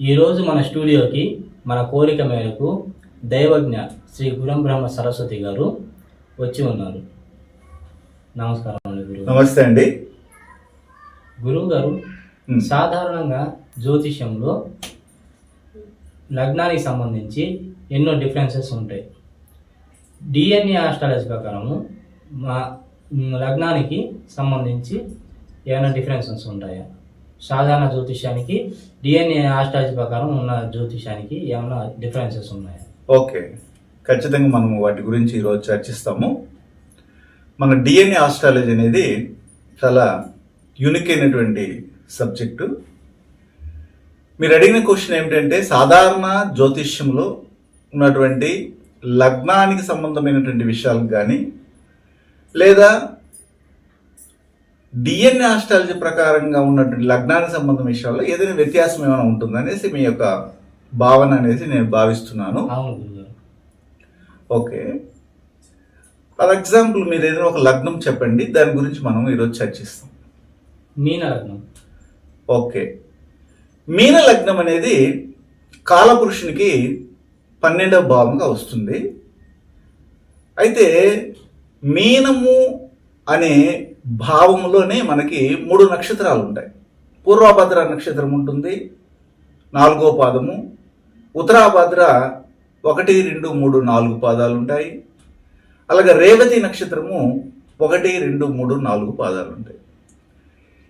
ఈరోజు మన స్టూడియోకి మన కోరిక మేరకు దైవజ్ఞ శ్రీ గురం బ్రహ్మ సరస్వతి గారు వచ్చి ఉన్నారు. నమస్కారం అండి గురువు నమస్తే అండి. గురువు గారు. సాధారణంగా జ్యోతిష్యంలో లగ్నానికి సంబంధించి ఎన్నో డిఫరెన్సెస్ ఉంటాయి. డిఎన్ఏ ఆస్ట్రాలజీ ప్రకారము మ్, లగ్నానికి సంబంధించి ఏమైనా డిఫరెన్సెస్ ఉంటాయా? సాధారణ జ్యోతిష్యానికి డిఎన్ఏ ఆస్ట్రాలజీ ప్రకారం ఉన్న జ్యోతిష్యానికి ఏమైనా డిఫరెన్సెస్ ఉన్నాయా? ఓకే. ఖచ్చితంగా మనం వాటి గురించి ఈరోజు చర్చిస్తాము. మన డిఎన్ఏ ఆస్ట్రాలజీ అనేది చాలా యూనిక్ అయినటువంటి సబ్జెక్టు మీరు అడిగిన క్వశ్చన్ ఏమిటంటే సాధారణ జ్యోతిష్యంలో ఉన్నటువంటి లగ్నానికి సంబంధమైనటువంటి విషయాలకు కానీ లేదా డిఎన్ఏ ఆస్ట్రాలజీ ప్రకారంగా ఉన్నటువంటి లగ్నానికి సంబంధం విషయాల్లో ఏదైనా వ్యత్యాసం ఏమైనా ఉంటుందనేసి మీ యొక్క భావన అనేసి నేను భావిస్తున్నాను. ఓకే. ఫర్ ఎగ్జాంపుల్ మీరు ఏదైనా ఒక లగ్నం చెప్పండి దాని గురించి మనం ఈరోజు చర్చిస్తాం. మీన లగ్నం ఓకే. మీన లగ్నం అనేది కాలపురుషునికి పన్నెండవ భావంగా వస్తుంది. అయితే మీనము అనే భావంలోనే మనకి మూడు నక్షత్రాలు ఉంటాయి పూర్వభద్ర నక్షత్రం ఉంటుంది నాలుగో పాదము. ఉత్తరాభద్ర ఒకటి రెండు మూడు నాలుగు పాదాలు ఉంటాయి అలాగే రేవతి నక్షత్రము ఒకటి రెండు మూడు నాలుగు పాదాలు ఉంటాయి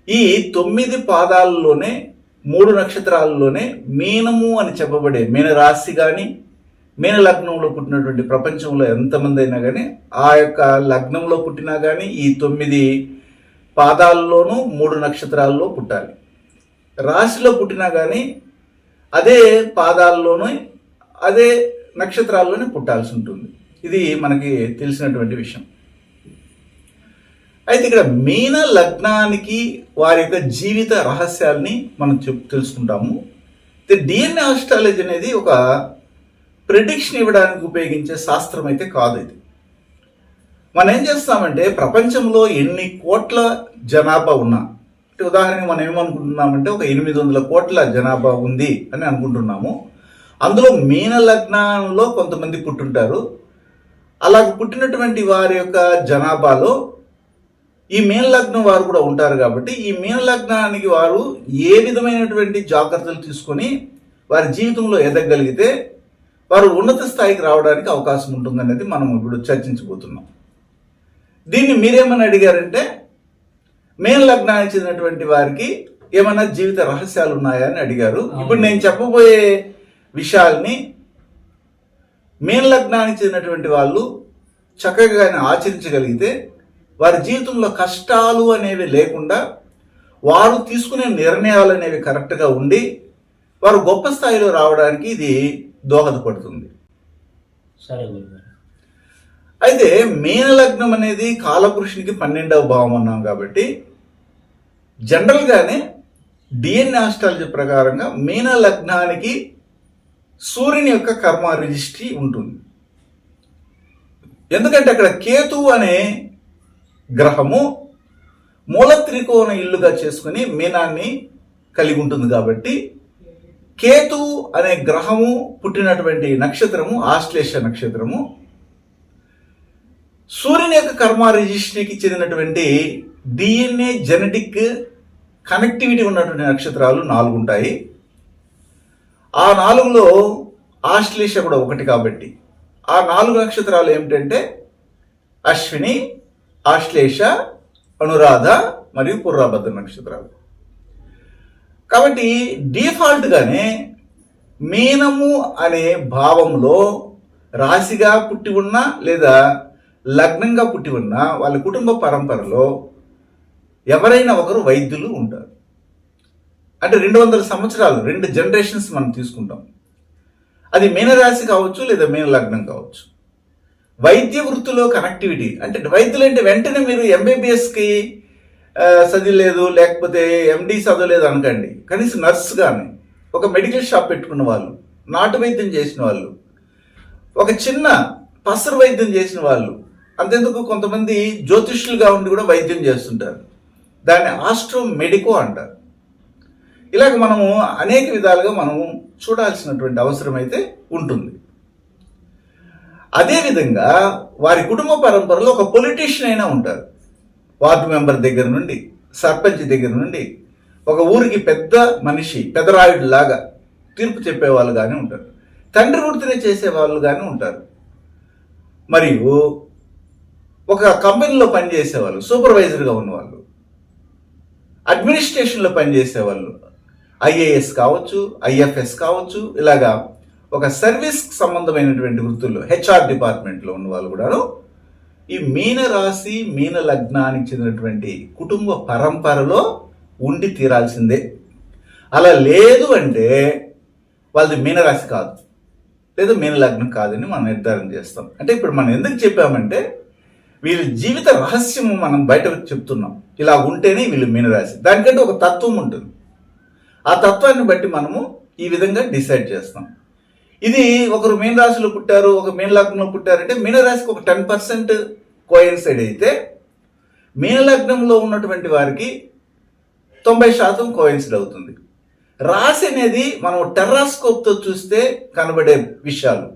ఈ తొమ్మిది పాదాల్లోనే మూడు నక్షత్రాలలోనే మీనము అని చెప్పబడే మీన రాశి కానీ మీన లగ్నంలో పుట్టినటువంటి ప్రపంచంలో ఎంతమంది అయినా కానీ ఆ యొక్క లగ్నంలో పుట్టినా కానీ ఈ తొమ్మిది పాదాల్లోనూ మూడు నక్షత్రాల్లో పుట్టాలి. రాశిలో పుట్టినా కానీ అదే పాదాల్లోనూ అదే నక్షత్రాల్లోనే పుట్టాల్సి ఉంటుంది. ఇది మనకి తెలిసినటువంటి విషయం. అయితే ఇక్కడ మీన లగ్నానికి వారి యొక్క జీవిత రహస్యాల్ని మనం చెప్ తెలుసుకుంటాము. డిఎన్ఏ ఆస్ట్రాలజీ అనేది ఒక ప్రిడిక్షన్ ఇవ్వడానికి ఉపయోగించే శాస్త్రం అయితే కాదు ఇది. మనం ఏం చేస్తామంటే ప్రపంచంలో ఎన్ని కోట్ల జనాభా ఉన్నా అంటే ఉదాహరణకి మనం ఏమనుకుంటున్నామంటే ఒక ఎనిమిది వందల కోట్ల జనాభా ఉంది అని అనుకుంటున్నాము. అందులో మీన లగ్నంలో కొంతమంది పుట్టుంటారు. అలా పుట్టినటువంటి వారి యొక్క జనాభాలో ఈ మీన లగ్నం వారు కూడా ఉంటారు కాబట్టి ఈ మీన లగ్నానికి వారు ఏ విధమైనటువంటి జాగ్రత్తలు తీసుకొని వారి జీవితంలో ఎదగగలిగితే వారు ఉన్నత స్థాయికి రావడానికి అవకాశం ఉంటుందనేది మనం ఇప్పుడు చర్చించబోతున్నాం. దీన్ని మీరేమని అడిగారంటే మీన లగ్నానికి చెందినటువంటి వారికి ఏమైనా జీవిత రహస్యాలు ఉన్నాయా అని అడిగారు ఇప్పుడు నేను చెప్పబోయే విషయాల్ని మీన లగ్నానికి చెందినటువంటి వాళ్ళు చక్కగా ఆచరించగలిగితే వారి జీవితంలో కష్టాలు అనేవి లేకుండా వారు తీసుకునే నిర్ణయాలు అనేవి కరెక్ట్గా ఉండి వారు గొప్ప స్థాయిలో రావడానికి ఇది దోహదపడుతుంది. సరే అయితే మీన లగ్నం అనేది కాలపురుషునికి పన్నెండవ భావం అన్నాం కాబట్టి జనరల్గానే డిఎన్ఏ ఆస్ట్రాలజీ ప్రకారంగా మీన లగ్నానికి సూర్యుని యొక్క కర్మ రిజిస్ట్రీ ఉంటుంది. ఎందుకంటే అక్కడ కేతు అనే గ్రహము మూల త్రికోణ ఇల్లుగా చేసుకుని మీనాన్ని కలిగి ఉంటుంది కాబట్టి కేతు అనే గ్రహము పుట్టినటువంటి నక్షత్రము ఆశ్లేష నక్షత్రము. సూర్యుని యొక్క కర్మ రిజిస్ట్రీకి చెందినటువంటి డిఎన్ఏ జెనెటిక్ కనెక్టివిటీ ఉన్నటువంటి నక్షత్రాలు నాలుగు ఉంటాయి ఆ నాలుగులో ఆశ్లేష కూడా ఒకటి కాబట్టి. ఆ నాలుగు నక్షత్రాలు ఏమిటంటే అశ్విని ఆశ్లేష అనురాధ మరియు పుర్రాభద్ర నక్షత్రాలు. కాబట్టి డిఫాల్ట్గానే మీనము అనే భావంలో రాశిగా పుట్టి ఉన్నా లేదా లగ్నంగా పుట్టి ఉన్నా వాళ్ళ కుటుంబ పరంపరలో ఎవరైనా ఒకరు వైద్యులు ఉంటారు. అంటే రెండు వందల సంవత్సరాలు రెండు జనరేషన్స్ మనం తీసుకుంటాం. అది మీనరాశి కావచ్చు లేదా మీన లగ్నం కావచ్చు. వైద్య వృత్తిలో కనెక్టివిటీ అంటే వైద్యులు అంటే వెంటనే మీరు ఎంబీబీఎస్కి చదివలేదు లేకపోతే ఎండీ చదవలేదు అనకండి. కనీసం నర్స్ కానీ ఒక మెడికల్ షాప్ పెట్టుకున్న వాళ్ళు నాటు వైద్యం చేసిన వాళ్ళు ఒక చిన్న పసర వైద్యం చేసిన వాళ్ళు అంతెందుకు కొంతమంది జ్యోతిష్యులుగా ఉండి కూడా వైద్యం చేస్తుంటారు. దాన్ని ఆస్ట్రో మెడికో అంటారు. ఇలాగ మనము అనేక విధాలుగా మనము చూడాల్సినటువంటి అవసరం అయితే ఉంటుంది. అదేవిధంగా వారి కుటుంబ పరంపరలో ఒక పొలిటీషియన్ అయినా ఉంటారు. వార్డు మెంబర్ దగ్గర నుండి సర్పంచ్ దగ్గర నుండి ఒక ఊరికి పెద్ద మనిషి పెదరాయుడు లాగా తీర్పు చెప్పేవాళ్ళు కానీ ఉంటారు. తండ్రి వృత్తిని చేసే వాళ్ళు కానీ ఉంటారు. మరియు ఒక కంపెనీలో పనిచేసేవాళ్ళు సూపర్వైజర్గా ఉన్నవాళ్ళు అడ్మినిస్ట్రేషన్లో పనిచేసేవాళ్ళు ఐఏఎస్ కావచ్చు ఐఎఫ్ఎస్ కావచ్చు ఇలాగా ఒక సర్వీస్ సంబంధమైనటువంటి వృత్తుల్లో హెచ్ఆర్ డిపార్ట్మెంట్లో ఉన్న వాళ్ళు కూడాను ఈ మీన రాశి మీన లగ్నానికి చెందినటువంటి కుటుంబ పరంపరలో ఉండి తీరాల్సిందే. అలా లేదు అంటే వాళ్ళది మీనరాశి కాదు. లేదా మీన లగ్నం కాదని మనం నిర్ధారణ చేస్తాం. అంటే ఇప్పుడు మనం ఎందుకు చెప్పామంటే వీళ్ళ జీవిత రహస్యము మనం బయట చెప్తున్నాం. ఇలా ఉంటేనే వీళ్ళు మీనరాశి దానికంటే ఒక తత్వం ఉంటుంది. ఆ తత్వాన్ని బట్టి మనము ఈ విధంగా డిసైడ్ చేస్తాం. ఇది ఒకరు మీన రాశిలో పుట్టారు ఒక మీన లగ్నంలో పుట్టారంటే మీన రాశికి ఒక టెన్ పర్సెంట్ కోయిన్సైడ్ అయితే మీన లగ్నంలో ఉన్నటువంటి వారికి తొంభై శాతం కోయిన్సైడ్ అవుతుంది. రాశి అనేది మనం టెర్రాస్కోప్తో చూస్తే కనబడే విషయాలు.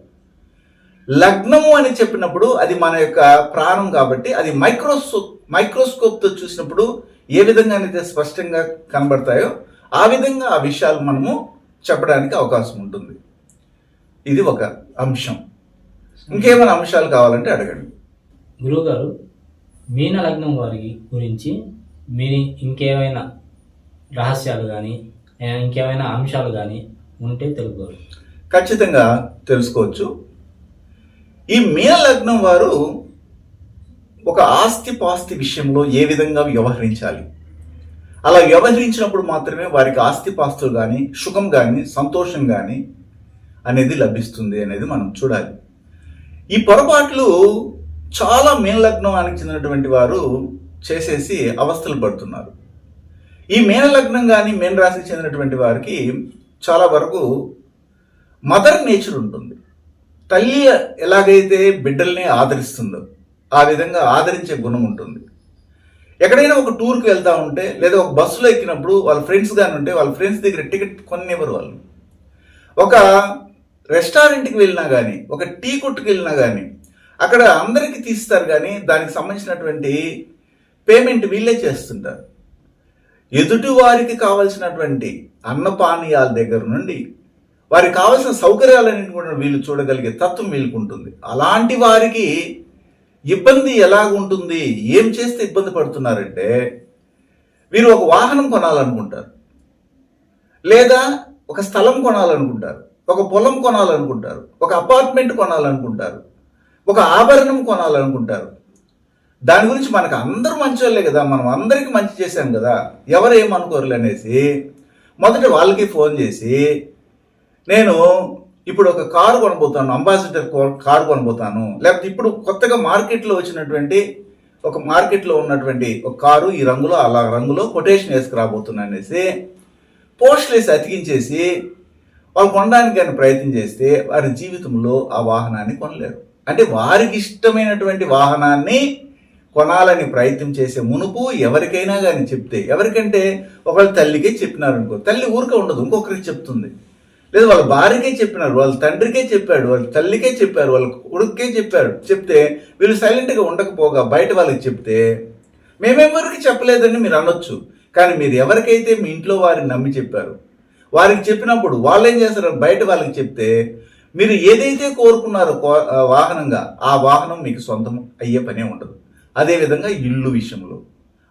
లగ్నము అని చెప్పినప్పుడు అది మన యొక్క ప్రాణం కాబట్టి అది మైక్రోస్కోప్ మైక్రోస్కోప్తో చూసినప్పుడు ఏ విధంగా అయితే స్పష్టంగా కనబడతాయో ఆ విధంగా ఆ విషయాలు మనము చెప్పడానికి అవకాశం ఉంటుంది. ఇది ఒక అంశం. ఇంకేమైనా అంశాలు కావాలంటే అడగండి. గురువుగారు మీన లగ్నం వారి గురించి మీరు ఇంకేమైనా రహస్యాలు కానీ ఇంకేమైనా అంశాలు కానీ ఉంటే తెలుగుగారు ఖచ్చితంగా తెలుసుకోవచ్చు. ఈ మీన లగ్నం వారు ఒక ఆస్తి పాస్తి విషయంలో ఏ విధంగా వ్యవహరించాలి? అలా వ్యవహరించినప్పుడు మాత్రమే వారికి ఆస్తి పాస్తులు కానీ సుఖం కానీ సంతోషం కానీ అనేది లభిస్తుంది అనేది మనం చూడాలి. ఈ పొరపాట్లు చాలా మీనలగ్నానికి చెందినటువంటి వారు చేసేసి అవస్థలు పడుతున్నారు. ఈ మీన లగ్నం కానీ మీన రాశికి చెందినటువంటి వారికి చాలా వరకు మదర్ నేచర్ ఉంటుంది. తల్లి ఎలాగైతే బిడ్డల్ని ఆదరిస్తుందో ఆ విధంగా ఆదరించే గుణం ఉంటుంది. ఎక్కడైనా ఒక టూర్కి వెళ్తా ఉంటే లేదా ఒక బస్సులో ఎక్కినప్పుడు వాళ్ళ ఫ్రెండ్స్ కానీ ఉంటే వాళ్ళ ఫ్రెండ్స్ దగ్గర టికెట్ కొనివ్వరు వాళ్ళు. ఒక రెస్టారెంట్కి వెళ్ళినా కానీ ఒక టీ కొట్టుకు వెళ్ళినా కానీ అక్కడ అందరికీ తీస్తారు కానీ దానికి సంబంధించినటువంటి పేమెంట్ వీళ్ళే చేస్తుంటారు. ఎదుటి వారికి కావలసినటువంటి అన్నపానీయాల దగ్గర నుండి వారికి కావలసిన సౌకర్యాలన్నింటి కూడా వీళ్ళు చూడగలిగే తత్వం వీళ్ళకు ఉంటుంది. అలాంటి వారికి ఇబ్బంది ఎలాగుంటుంది ఏం చేస్తే ఇబ్బంది పడుతున్నారంటే వీరు ఒక వాహనం కొనాలనుకుంటారు. లేదా ఒక స్థలం కొనాలనుకుంటారు. ఒక పొలం కొనాలనుకుంటారు ఒక అపార్ట్మెంట్ కొనాలనుకుంటారు ఒక ఆభరణం కొనాలనుకుంటారు. దాని గురించి మనకు అందరూ మంచోళ్ళే కదా మనం అందరికీ మంచి చేశాం కదా ఎవరు ఏమనుకోరులే అనేసి మొదట వాళ్ళకి ఫోన్ చేసి నేను ఇప్పుడు ఒక కారు కొనబోతాను అంబాసిడర్ కారు కొనబోతాను లేకపోతే ఇప్పుడు కొత్తగా మార్కెట్లో వచ్చినటువంటి ఒక మార్కెట్లో ఉన్నటువంటి ఒక కారు ఈ రంగులో అలా రంగులో కొటేషన్ వేసుకురాబోతున్నా అనేసి పోస్టులు వేసి అతికించేసి వాళ్ళు కొనడానికి కానీ ప్రయత్నం చేస్తే వారి జీవితంలో ఆ వాహనాన్ని కొనలేరు. అంటే వారికి ఇష్టమైనటువంటి వాహనాన్ని కొనాలని ప్రయత్నం చేసే మునుపు ఎవరికైనా కానీ చెప్తే ఎవరికంటే ఒకళ్ళ తల్లికే చెప్పినారు అనుకో తల్లి ఊరికే ఉండదు ఇంకొకరికి చెప్తుంది. లేదా వాళ్ళ భార్యకే చెప్పినారు వాళ్ళ తండ్రికే చెప్పాడు వాళ్ళ తల్లికే చెప్పారు వాళ్ళ కొడుకుకే చెప్పారు చెప్తే వీళ్ళు సైలెంట్గా ఉండకపోగా బయట వాళ్ళకి చెప్తే మేమెవరికి చెప్పలేదని మీరు అనొచ్చు. కానీ మీరు ఎవరికైతే మీ ఇంట్లో వారిని నమ్మి చెప్పారు వారికి చెప్పినప్పుడు వాళ్ళు ఏం చేస్తారు? బయట వాళ్ళకి చెప్తే మీరు ఏదైతే కోరుకున్నారో కో- వాహనంగా ఆ వాహనం మీకు సొంతం అయ్యే పనే ఉండదు. అదేవిధంగా ఇల్లు విషయంలో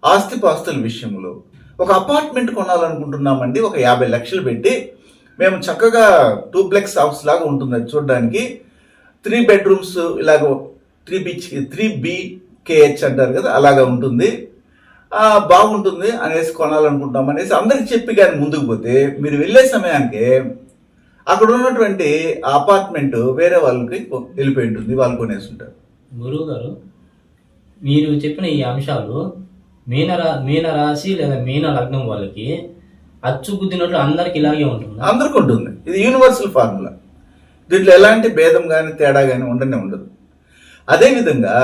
ఆస్తిపాస్తుల విషయంలో. ఒక అపార్ట్మెంట్ కొనాలనుకుంటున్నామండి ఒక యాభై లక్షలు పెట్టి మేము చక్కగా టూప్లెక్స్ హౌస్ లాగా ఉంటుంది అది చూడడానికి. త్రీ బెడ్రూమ్స్ ఇలాగ త్రీ బిచ్ త్రీ బీకేహెచ్ అంటారు కదా అలాగా ఉంటుంది. బాగుంటుంది అనేసి కొనాలనుకుంటాం అనేసి అందరికి చెప్పి కానీ ముందుకు పోతే మీరు వెళ్ళే సమయానికి అక్కడ ఉన్నటువంటి అపార్ట్మెంట్ వేరే వాళ్ళకి వెళ్ళిపోయి ఉంటుంది వాళ్ళు కొనేసి ఉంటారు గురువు గారు మీరు చెప్పిన ఈ అంశాలు మీన రా మీన రాశి లేదా మీన లగ్నం వాళ్ళకి అచ్చు గుద్దినట్లు అందరికి ఇలాగే ఉంటుంది? అందరికి ఉంటుంది. ఇది యూనివర్సల్ ఫార్ములా దీంట్లో ఎలాంటి భేదం కానీ తేడా కానీ ఉండనే ఉండదు. అదేవిధంగా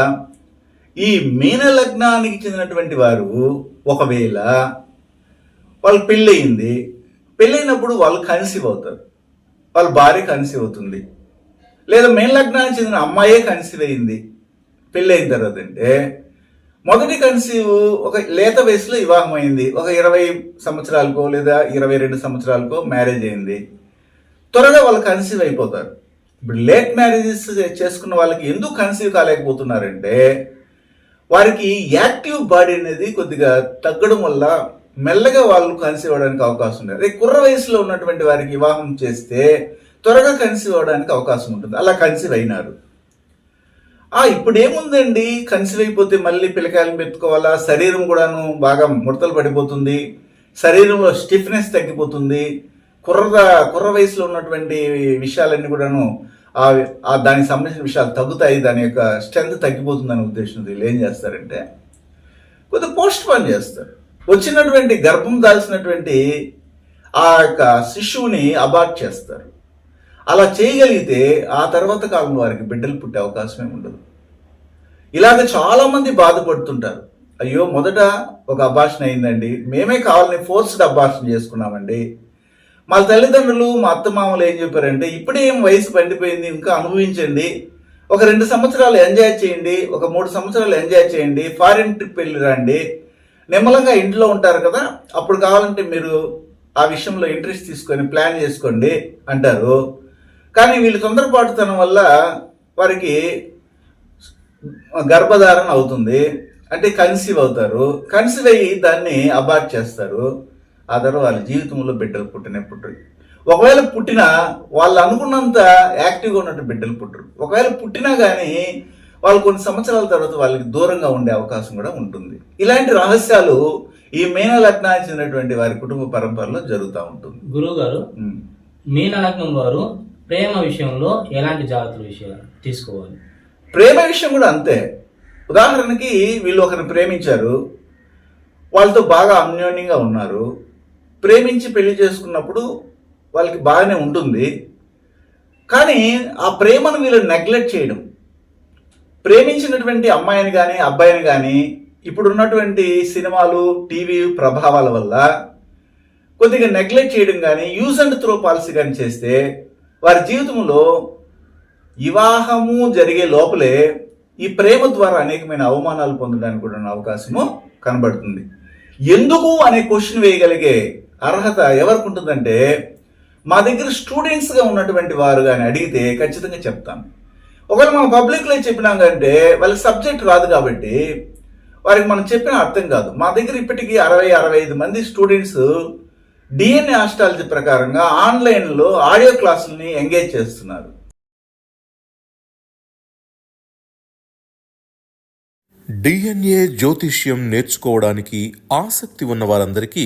ఈ మీన లగ్నానికి చెందినటువంటి వారు ఒకవేళ వాళ్ళు పెళ్ళయింది పెళ్ళైనప్పుడు వాళ్ళు కన్సీవ్ అవుతారు. వాళ్ళ భార్య కన్సీవ్ అవుతుంది. లేదా మీన లగ్నానికి చెందిన అమ్మాయే కన్సీవ్ అయింది పెళ్ళైన తర్వాత అంటే మొదటి కన్సీవ్ ఒక లేత వయసులో వివాహం అయింది. ఒక ఇరవై సంవత్సరాలకో లేదా ఇరవై రెండు సంవత్సరాలకో మ్యారేజ్ అయింది. త్వరగా వాళ్ళు కన్సీవ్ అయిపోతారు. ఇప్పుడు లేట్ మ్యారేజెస్ చేసుకున్న వాళ్ళకి ఎందుకు కన్సీవ్ కాలేకపోతున్నారంటే వారికి యాక్టివ్ బాడీ అనేది కొద్దిగా తగ్గడం వల్ల మెల్లగా వాళ్ళు కన్సీవ్ అవ్వడానికి అవకాశం ఉంది అదే కుర్ర వయసులో ఉన్నటువంటి వారికి వివాహం చేస్తే త్వరగా కన్సీవ్ అవ్వడానికి అవకాశం ఉంటుంది. అలా కన్సీవ్ అయినారు. ఆ ఇప్పుడు ఏముందండి కన్సీవ్ అయిపోతే మళ్ళీ పిల్లకాయలను పెట్టుకోవాలా? శరీరం కూడాను బాగా ముడతలు పడిపోతుంది. శరీరంలో స్టిఫ్నెస్ తగ్గిపోతుంది. కుర్ర కుర్ర వయసులో ఉన్నటువంటి విషయాలన్నీ కూడాను దానికి సంబంధించిన విషయాలు తగ్గుతాయి దాని యొక్క స్ట్రెంత్ తగ్గిపోతుందని ఉద్దేశం ఉద్దేశంతో వీళ్ళు ఏం చేస్తారంటే కొద్దిగా పోస్ట్ పోన్ చేస్తారు. వచ్చినటువంటి గర్భం దాల్సినటువంటి ఆ యొక్క శిశువుని అబార్ట్ చేస్తారు. అలా చేయగలిగితే ఆ తర్వాత కాలంలో వారికి బిడ్డలు పుట్టే అవకాశమే ఉండదు. ఇలాగ చాలామంది బాధపడుతుంటారు. అయ్యో మొదట ఒక అభాషణ అయిందండి మేమే కావాలని ఫోర్స్డ్ అభాషణ చేసుకున్నామండి మా తల్లిదండ్రులు మా అత్తమామలు ఏం చెప్పారంటే ఇప్పుడే ఏం వయసు పండిపోయింది ఇంకా అనుభవించండి. ఒక రెండు సంవత్సరాలు ఎంజాయ్ చేయండి ఒక మూడు సంవత్సరాలు ఎంజాయ్ చేయండి ఫారిన్ ట్రిప్ వెళ్ళి రండి. నిమ్మలంగా ఇంట్లో ఉంటారు కదా అప్పుడు కావాలంటే మీరు ఆ విషయంలో ఇంట్రెస్ట్ తీసుకొని ప్లాన్ చేసుకోండి అంటారు. కానీ వీళ్ళు తొందరపాటుతనం వల్ల వారికి గర్భధారణ అవుతుంది. అంటే కన్సీవ్ అవుతారు. కన్సీవ్ అయ్యి దాన్ని అబార్ట్ చేస్తారు. ఆ తర్వాత వాళ్ళ జీవితంలో బిడ్డలు పుట్టినే పుట్టరు ఒకవేళ పుట్టినా వాళ్ళు అనుకున్నంత యాక్టివ్గా ఉన్నట్టు బిడ్డలు పుట్టరు ఒకవేళ పుట్టినా కానీ వాళ్ళు కొన్ని సంవత్సరాల తర్వాత వాళ్ళకి దూరంగా ఉండే అవకాశం కూడా ఉంటుంది. ఇలాంటి రహస్యాలు ఈ మీన లగ్నానికి చెందినటువంటి వారి కుటుంబ పరంపరలో జరుగుతూ ఉంటుంది. గురువు గారు. మీన లగ్నం వారు ప్రేమ విషయంలో ఎలాంటి జాగ్రత్తలు విషయాలు తీసుకోవాలి? ప్రేమ విషయం కూడా అంతే. ఉదాహరణకి వీళ్ళు ఒకరిని ప్రేమించారు. వాళ్ళతో బాగా అన్యోన్యంగా ఉన్నారు. ప్రేమించి పెళ్ళి చేసుకున్నప్పుడు వాళ్ళకి బాగానే ఉంటుంది. కానీ ఆ ప్రేమను వీళ్ళు నెగ్లెక్ట్ చేయడం. ప్రేమించినటువంటి అమ్మాయిని కానీ అబ్బాయిని కానీ ఇప్పుడున్నటువంటి సినిమాలు టీవీ ప్రభావాల వల్ల కొద్దిగా నెగ్లెక్ట్ చేయడం కానీ యూజ్ అండ్ త్రో పాలసీ కానీ చేస్తే వారి జీవితంలో వివాహము జరిగే లోపలే ఈ ప్రేమ ద్వారా అనేకమైన అవమానాలు పొందడానికి కూడా ఉన్న అవకాశము కనబడుతుంది. ఎందుకు అనే క్వశ్చన్ వేయగలిగే అర్హత ఎవరికి ఉంటుందంటే మా దగ్గర స్టూడెంట్స్గా ఉన్నటువంటి వారు కానీ అడిగితే ఖచ్చితంగా చెప్తాను. ఒకవేళ మనం పబ్లిక్లో చెప్పినాం కంటే వాళ్ళకి సబ్జెక్ట్ రాదు కాబట్టి వారికి మనం చెప్పిన అర్థం కాదు. మా దగ్గర ఇప్పటికీ అరవై అరవై ఐదు మంది స్టూడెంట్స్ డిఎన్ఏ ఆస్ట్రాలజీ ప్రకారంగా ఆన్లైన్లో ఆడియో క్లాసుల్ని ఎంగేజ్ చేస్తున్నారు. డిఎన్ఏ జ్యోతిష్యం నేర్చుకోవడానికి ఆసక్తి ఉన్న వారందరికీ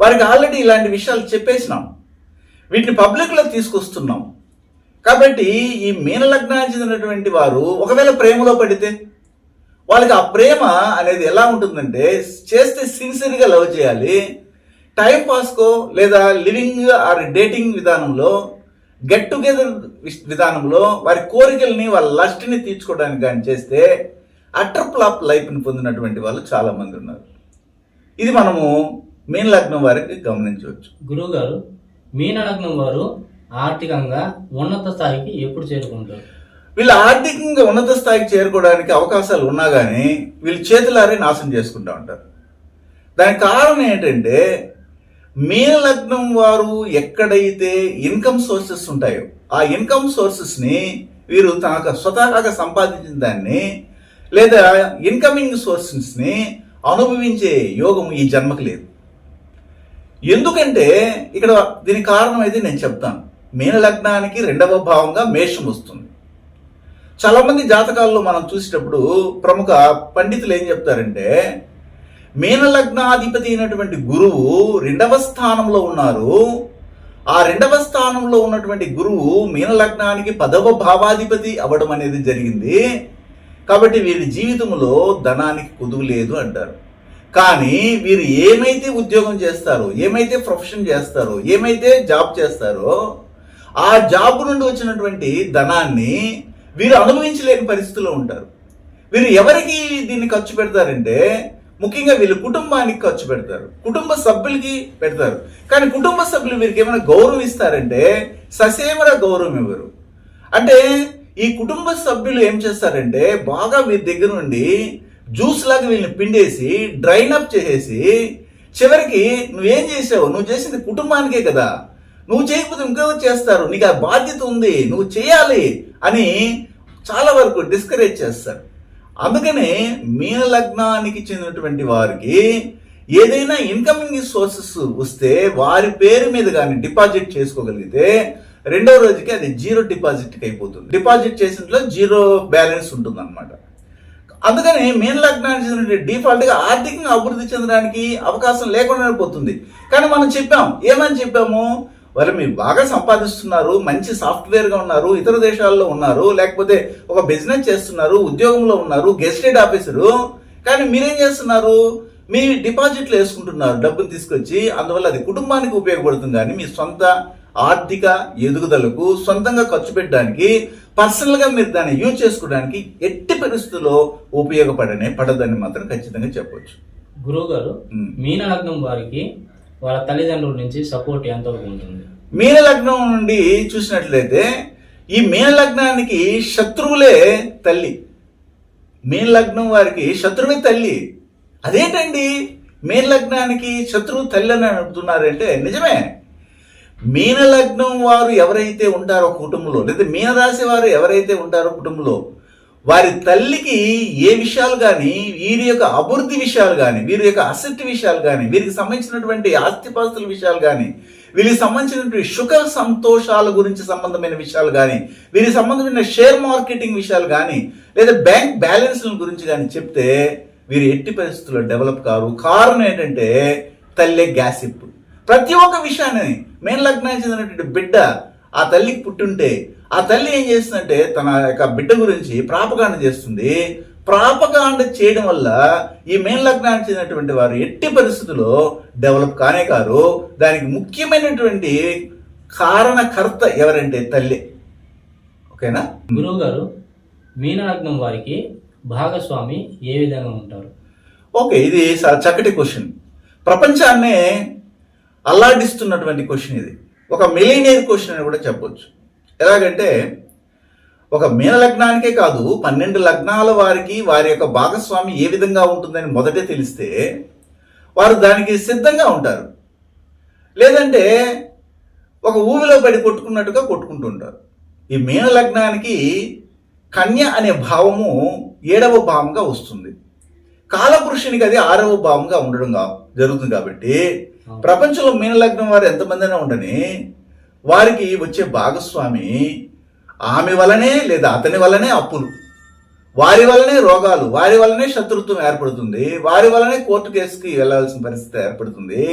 వారికి ఆల్రెడీ ఇలాంటి విషయాలు చెప్పేసినాం. వీటిని పబ్లిక్లో తీసుకొస్తున్నాం. కాబట్టి ఈ మీన లగ్నానికి చెందినటువంటి వారు ఒకవేళ ప్రేమలో పడితే వాళ్ళకి ఆ ప్రేమ అనేది ఎలా ఉంటుందంటే చేస్తే సిన్సియర్గా లవ్ చేయాలి. టైం పాస్కో లేదా లివింగ్ ఆర్ డేటింగ్ విధానంలో గెట్ టుగెదర్ విధానంలో వారి కోరికల్ని వాళ్ళ లస్ట్ని తీర్చుకోవడానికి కానీ చేస్తే అటర్ ఫ్లాప్ లైఫ్ని పొందినటువంటి వాళ్ళు చాలామంది ఉన్నారు. ఇది మనము మీన లగ్నం వారికి గమనించవచ్చు. గురువు గారు మీన లగ్నం వారు ఆర్థికంగా ఉన్నత స్థాయికి ఎప్పుడు చేరుకుంటారు? వీళ్ళు ఆర్థికంగా ఉన్నత స్థాయికి చేరుకోవడానికి అవకాశాలు ఉన్నా కానీ వీళ్ళు చేతులారే నాశనం చేసుకుంటూ ఉంటారు. దానికి కారణం ఏంటంటే మీన లగ్నం వారు ఎక్కడైతే ఇన్కమ్ సోర్సెస్ ఉంటాయో ఆ ఇన్కమ్ సోర్సెస్ని వీరు తనకు స్వతహాగా సంపాదించిన దాన్ని లేదా ఇన్కమింగ్ సోర్సెస్ని అనుభవించే యోగం ఈ జన్మకు లేదు. ఎందుకంటే ఇక్కడ దీనికి కారణం అయితే నేను చెప్తాను. మీన లగ్నానికి రెండవ భావంగా మేషం వస్తుంది. చాలామంది జాతకాల్లో మనం చూసేటప్పుడు ప్రముఖ పండితులు ఏం చెప్తారంటే మీన లగ్నాధిపతి అయినటువంటి గురువు రెండవ స్థానంలో ఉన్నారు. ఆ రెండవ స్థానంలో ఉన్నటువంటి గురువు మీన లగ్నానికి పదవ భావాధిపతి అవ్వడం అనేది జరిగింది. కాబట్టి వీరి జీవితంలో ధనానికి కుదువు లేదు అంటారు. కానీ వీరు ఏమైతే ఉద్యోగం చేస్తారో ఏమైతే ప్రొఫెషన్ చేస్తారో ఏమైతే జాబ్ చేస్తారో ఆ జాబ్ నుండి వచ్చినటువంటి ధనాన్ని వీరు అనుభవించలేని పరిస్థితిలో ఉంటారు. వీరు ఎవరికి దీన్ని ఖర్చు పెడతారంటే ముఖ్యంగా వీళ్ళు కుటుంబానికి ఖర్చు పెడతారు. కుటుంబ సభ్యులకి పెడతారు. కానీ కుటుంబ సభ్యులు వీరికి ఏమైనా గౌరవం ఇస్తారంటే ససేమర గౌరవం ఇవ్వరు. అంటే ఈ కుటుంబ సభ్యులు ఏం చేస్తారంటే బాగా వీరి దగ్గర నుండి జ్యూస్ లాగా వీళ్ళని పిండేసి డ్రైన్ అప్ చేసేసి చివరికి నువ్వేం చేసావు? నువ్వు చేసింది కుటుంబానికే కదా. నువ్వు చేయకపోతే ఇంకెవరు చేస్తారు? నీకు ఆ బాధ్యత ఉంది. నువ్వు చేయాలి అని చాలా వరకు డిస్కరేజ్ చేస్తారు. అందుకనే మీన లగ్నానికి చెందినటువంటి వారికి ఏదైనా ఇన్కమింగ్ సోర్సెస్ వస్తే వారి పేరు మీద కానీ డిపాజిట్ చేసుకోగలిగితే రెండవ రోజుకి అది జీరో డిపాజిట్కి అయిపోతుంది. డిపాజిట్ చేసినట్లో జీరో బ్యాలెన్స్ ఉంటుంది అనమాట అందుకని మీన లగ్నానికి చెందిన డిఫాల్ట్గా ఆర్థికంగా అభివృద్ధి చెందడానికి అవకాశం లేకుండా పోతుంది. కానీ మనం చెప్పాం ఏమని చెప్పాము? వాళ్ళు మీరు బాగా సంపాదిస్తున్నారు మంచి సాఫ్ట్వేర్గా ఉన్నారు ఇతర దేశాల్లో ఉన్నారు లేకపోతే ఒక బిజినెస్ చేస్తున్నారు ఉద్యోగంలో ఉన్నారు గెస్టెడ్ ఆఫీసరు కానీ మీరేం చేస్తున్నారు? మీ డిపాజిట్లు వేసుకుంటున్నారు డబ్బులు తీసుకొచ్చి అందువల్ల అది కుటుంబానికి ఉపయోగపడుతుంది కానీ మీ సొంత ఆర్థిక ఎదుగుదలకు సొంతంగా ఖర్చు పెట్టడానికి పర్సనల్గా మీరు దాన్ని యూజ్ చేసుకోవడానికి ఎట్టి పరిస్థితుల్లో ఉపయోగపడనే పడదని మాత్రం ఖచ్చితంగా చెప్పొచ్చు. గురువు గారు మ్మ్. మీన లగ్నం వారికి వాళ్ళ తల్లిదండ్రుల నుంచి సపోర్ట్ ఎంతవరకు ఉంటుంది? మీన లగ్నం నుండి చూసినట్లయితే ఈ మీన లగ్నానికి శత్రువులే తల్లి. మీన లగ్నం వారికి శత్రువే తల్లి. అదేంటండి? మీన లగ్నానికి శత్రువు తల్లి అని అడుగుతున్నారంటే నిజమే. మీన లగ్నం వారు ఎవరైతే ఉంటారో కుటుంబంలో లేదా మీనరాశి వారు ఎవరైతే ఉంటారో కుటుంబంలో వారి తల్లికి ఏ విషయాలు కానీ వీరి యొక్క అభివృద్ధి విషయాలు కానీ వీరి యొక్క అసెట్ విషయాలు కానీ వీరికి సంబంధించినటువంటి ఆస్తిపాస్తుల విషయాలు కానీ వీరికి సంబంధించినటువంటి సుఖ సంతోషాల గురించి సంబంధమైన విషయాలు కానీ వీరికి సంబంధమైన షేర్ మార్కెటింగ్ విషయాలు కానీ లేదా బ్యాంక్ బ్యాలెన్స్ల గురించి కానీ చెప్తే వీరు ఎట్టి పరిస్థితుల్లో డెవలప్ కారు. కారణం ఏంటంటే తల్లే గ్యాసిప్ ప్రతి ఒక్క విషయాన్ని మెయిన్ లగ్నానికి చెందినటువంటి బిడ్డ ఆ తల్లికి పుట్టుంటే ఆ తల్లి ఏం చేస్తుందంటే తన యొక్క బిడ్డ గురించి ప్రాపకాండ చేస్తుంది. ప్రాపకాండ చేయడం వల్ల ఈ మెయిన్ లగ్నానికి చెందినటువంటి వారు ఎట్టి పరిస్థితుల్లో డెవలప్ కానే కారు. దానికి ముఖ్యమైనటువంటి కారణకర్త ఎవరంటే తల్లి. ఓకేనా? గురువు గారు మీన లగ్నం వారికి భాగస్వామి ఏ విధంగా ఉంటారు? ఓకే ఇది చాలా చక్కటి క్వశ్చన్. ప్రపంచాన్నే అల్లాడిస్తున్నటువంటి క్వశ్చన్ ఇది. ఒక మిలీనియర్ క్వశ్చన్ అని కూడా చెప్పొచ్చు. ఎలాగంటే ఒక మీన లగ్నానికే కాదు పన్నెండు లగ్నాల వారికి వారి యొక్క భాగస్వామి ఏ విధంగా ఉంటుందని మొదటే తెలిస్తే వారు దానికి సిద్ధంగా ఉంటారు. లేదంటే ఒక ఊవిలో పడి కొట్టుకున్నట్టుగా కొట్టుకుంటుంటారు. ఈ మీన లగ్నానికి కన్య అనే భావము ఏడవ భావంగా వస్తుంది. కాలపురుషునికి అది ఆరవ భావంగా ఉండడం కా- జరుగుతుంది కాబట్టి ప్రపంచంలో మీన లగ్నం వారు అయినా ఉండని వారికి వచ్చే భాగస్వామి ఆమె వలనే లేదా అతని వలనే అప్పులు. వారి వల్లనే రోగాలు వారి వలనే శత్రుత్వం ఏర్పడుతుంది వారి వలనే కోర్టు కేసుకి వెళ్ళాల్సిన పరిస్థితి ఏర్పడుతుంది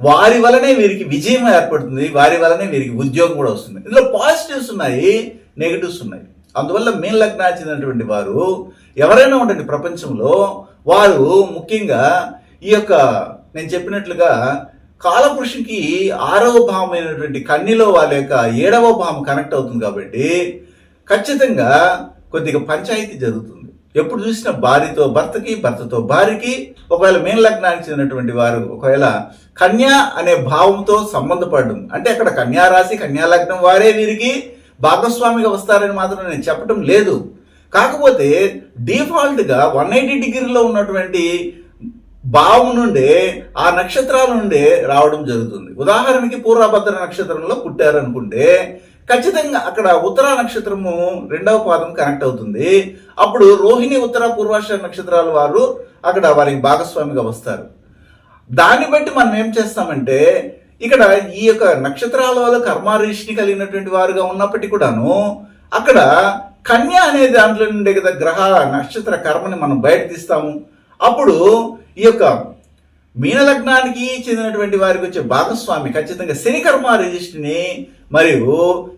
వారి వలనే వీరికి విజయం ఏర్పడుతుంది వారి వలనే వీరికి ఉద్యోగం కూడా వస్తుంది. ఇందులో పాజిటివ్స్ ఉన్నాయి నెగిటివ్స్ ఉన్నాయి. అందువల్ల మీన లగ్నాలు చెందినటువంటి వారు ఎవరైనా ఉండండి ప్రపంచంలో వారు ముఖ్యంగా ఈ యొక్క నేను చెప్పినట్లుగా కాలపురుషునికి ఆరవ భావమైనటువంటి కన్నిలో వాళ్ళ ఏడవ భావం కనెక్ట్ అవుతుంది కాబట్టి ఖచ్చితంగా కొద్దిగా పంచాయతీ జరుగుతుంది. ఎప్పుడు చూసినా భార్యతో భర్తకి భర్తతో భార్యకి ఒకవేళ మీన లగ్నానికి చెందినటువంటి వారు ఒకవేళ కన్యా అనే భావంతో సంబంధపడడం అంటే అక్కడ కన్యా రాశి కన్యా లగ్నం వారే వీరికి భాగస్వామిగా వస్తారని మాత్రం నేను చెప్పడం లేదు. కాకపోతే డిఫాల్ట్గా వన్ ఎయిటీ డిగ్రీలో ఉన్నటువంటి భావం నుండి ఆ నక్షత్రాల నుండే రావడం జరుగుతుంది. ఉదాహరణకి పూర్వభద్ర నక్షత్రంలో పుట్టారు అనుకుంటే ఖచ్చితంగా అక్కడ ఉత్తర నక్షత్రము రెండవ పాదం కనెక్ట్ అవుతుంది. అప్పుడు రోహిణి ఉత్తర పూర్వాష నక్షత్రాల వారు అక్కడ వారికి భాగస్వామిగా వస్తారు. దాన్ని బట్టి మనం ఏం చేస్తామంటే ఇక్కడ ఈ యొక్క నక్షత్రాల వల్ల కర్మారీషిని కలిగినటువంటి వారుగా ఉన్నప్పటికీ కూడాను అక్కడ కన్య అనే దాంట్లో నుండే కదా గ్రహ నక్షత్ర కర్మని మనం బయట తీస్తాము. అప్పుడు ఈ యొక్క మీన లగ్నానికి చెందినటువంటి వారికి వచ్చే భాగస్వామి ఖచ్చితంగా శని కర్మ రిజిస్ట్ని మరియు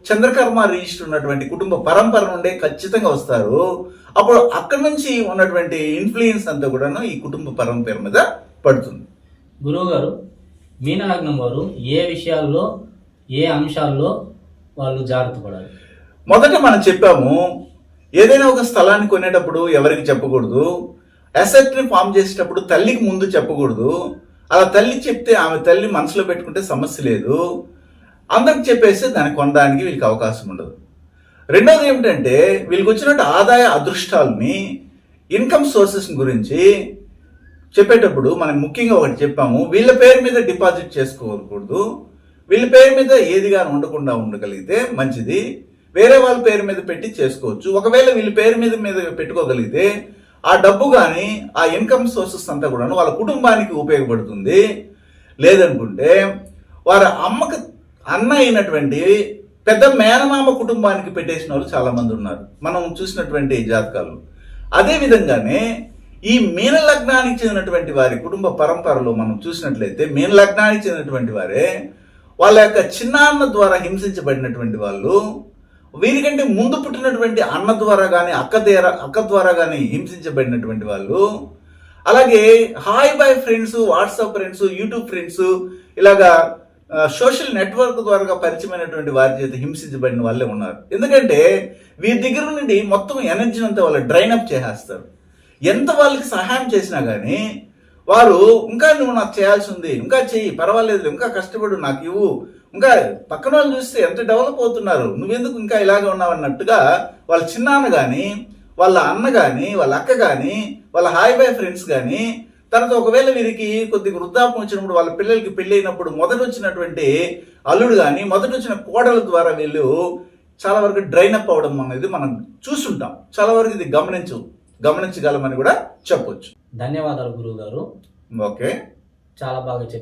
చంద్రకర్మ రిజిస్టర్ ఉన్నటువంటి కుటుంబ పరంపర నుండే ఖచ్చితంగా వస్తారు. అప్పుడు అక్కడి నుంచి ఉన్నటువంటి ఇన్ఫ్లుయెన్స్ అంతా కూడాను ఈ కుటుంబ పరంపర మీద పడుతుంది. గురువు గారు మీన లగ్నం వారు ఏ విషయాల్లో ఏ అంశాల్లో వాళ్ళు జాగ్రత్త పడాలి మొదట మనం చెప్పాము ఏదైనా ఒక స్థలాన్ని కొనేటప్పుడు ఎవరికి చెప్పకూడదు అసెట్ని ఫామ్ చేసేటప్పుడు తల్లికి ముందు చెప్పకూడదు. అలా తల్లి చెప్తే ఆమె తల్లి మనసులో పెట్టుకుంటే సమస్య లేదు. అందరికి చెప్పేస్తే దాన్ని కొనడానికి వీళ్ళకి అవకాశం ఉండదు. రెండోది ఏమిటంటే వీళ్ళకి వచ్చినట్టు ఆదాయ అదృష్టాలని ఇన్కమ్ సోర్సెస్ గురించి చెప్పేటప్పుడు మనం ముఖ్యంగా ఒకటి చెప్పాము. వీళ్ళ పేరు మీద డిపాజిట్ చేసుకోకూడదు. వీళ్ళ పేరు మీద ఏదిగా ఉండకుండా ఉండగలిగితే మంచిది. వేరే వాళ్ళ పేరు మీద పెట్టి చేసుకోవచ్చు. ఒకవేళ వీళ్ళ పేరు మీద మీద పెట్టుకోగలిగితే ఆ డబ్బు కానీ ఆ ఇన్కమ్ సోర్సెస్ అంతా కూడా వాళ్ళ కుటుంబానికి ఉపయోగపడుతుంది. లేదనుకుంటే వారి అమ్మకు అన్న అయినటువంటి పెద్ద మేనమామ కుటుంబానికి పెట్టేసిన వాళ్ళు చాలామంది ఉన్నారు. మనం చూసినటువంటి జాతకాలు అదే విధంగానే ఈ మీన లగ్నానికి చెందినటువంటి వారి కుటుంబ పరంపరలో మనం చూసినట్లయితే మీన లగ్నానికి చెందినటువంటి వారే వాళ్ళ యొక్క చిన్నాన్న ద్వారా హింసించబడినటువంటి వాళ్ళు వీరికంటే ముందు పుట్టినటువంటి అన్న ద్వారా కానీ అక్క ద్వారా అక్క ద్వారా కానీ హింసించబడినటువంటి వాళ్ళు. అలాగే hi bye friends WhatsApp friends YouTube friends ఇలాగా సోషల్ నెట్వర్క్ ద్వారా పరిచయమైనటువంటి వారి చేత హింసించబడిన వాళ్ళే ఉన్నారు. ఎందుకంటే వీరి దగ్గర నుండి మొత్తం ఎనర్జీని అంతా వాళ్ళు డ్రైన్ అప్ చేసేస్తారు. ఎంత వాళ్ళకి సహాయం చేసినా కానీ వారు ఇంకా నువ్వు నాకు చేయాల్సి ఉంది ఇంకా చెయ్యి పర్వాలేదు ఇంకా కష్టపడు నాకు ఇవ్వు ఇంకా పక్కన వాళ్ళు చూస్తే ఎంత డెవలప్ అవుతున్నారు? నువ్వెందుకు ఇంకా ఇలాగే ఉన్నావు అన్నట్టుగా వాళ్ళ చిన్నాన్న కానీ వాళ్ళ అన్న కానీ వాళ్ళ అక్క కానీ వాళ్ళ హాయ్ బాయ్ ఫ్రెండ్స్ కానీ తర్వాత ఒకవేళ వీరికి కొద్దిగా వృద్ధాపం వచ్చినప్పుడు వాళ్ళ పిల్లలకి పెళ్ళి అయినప్పుడు మొదట వచ్చినటువంటి అల్లుడు కానీ మొదట వచ్చిన కోడల ద్వారా వీళ్ళు చాలా వరకు డ్రైన్ అప్ అవడం అనేది మనం చూసుంటాం చాలా వరకు ఇది గమనించు గమనించగలమని కూడా చెప్పొచ్చు. ధన్యవాదాలు గురువు గారు ఓకే. చాలా బాగా చెప్పారు.